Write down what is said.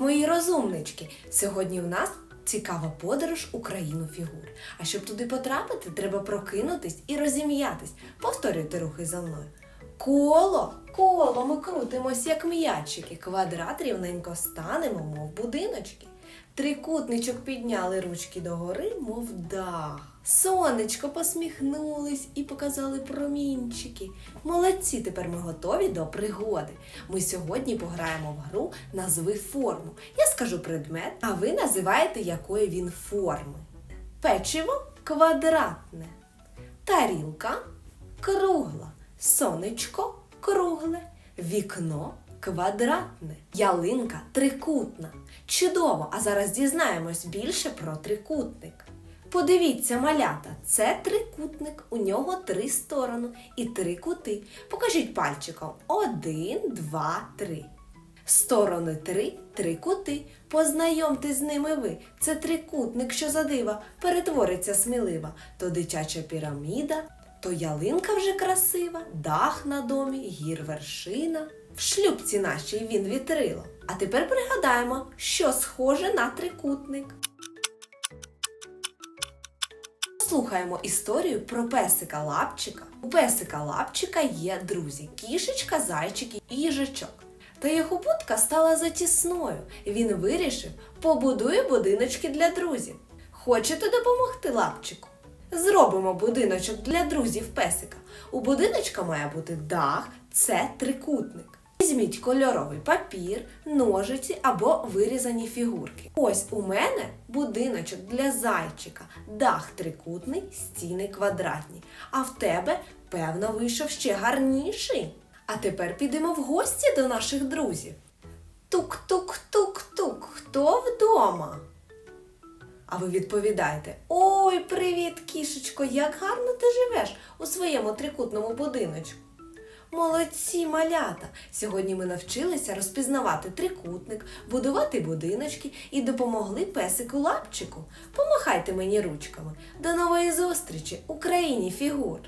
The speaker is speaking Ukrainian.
мої розумнички! Сьогодні в нас цікава подорож у країну фігур. А щоб туди потрапити, треба прокинутись і розім'ятись. Повторюйте рухи за мною. Коло, коло ми крутимось, як м'ячики. Квадрат рівненько станемо, мов будиночки. Трикутничок підняли ручки догори, мов дах. Сонечко посміхнулись і показали промінчики. Молодці, тепер ми готові до пригоди. Ми сьогодні пограємо в гру Назви форму. Я скажу предмет, а ви називаєте, якої він форми. Печиво квадратне. Тарілка кругла. Сонечко кругле. Вікно квадратне. Ялинка трикутна. Чудово! А зараз дізнаємось більше про трикутник. Подивіться, малята, це трикутник. У нього три сторони і три кути. Покажіть пальчиком. Один, два, три. Сторони три, три кути. Познайомтесь з ними ви. Це трикутник, що за дива, перетвориться смілива. То дитяча піраміда, то ялинка вже красива, дах на домі, гір вершина. В шлюбці нашій він вітрило. А тепер пригадаємо, що схоже на трикутник. Слухаємо історію про песика лапчика. У песика лапчика є друзі кішечка, зайчик і їжачок. Та його будка стала затісною, він вирішив побудує будиночки для друзів. Хочете допомогти лапчику? Зробимо будиночок для друзів песика. У будиночка має бути дах, це трикутник. Візьміть кольоровий папір, ножиці або вирізані фігурки. Ось у мене будиночок для зайчика, дах трикутний, стіни квадратні. А в тебе, певно, вийшов ще гарніший. А тепер підемо в гості до наших друзів. Тук-тук-тук-тук. Хто вдома? А ви відповідаєте: Ой, привіт, кішечко, як гарно ти живеш у своєму трикутному будиночку. Молодці, малята! Сьогодні ми навчилися розпізнавати трикутник, будувати будиночки і допомогли песику лапчику. Помахайте мені ручками. До нової зустрічі Україні фігур!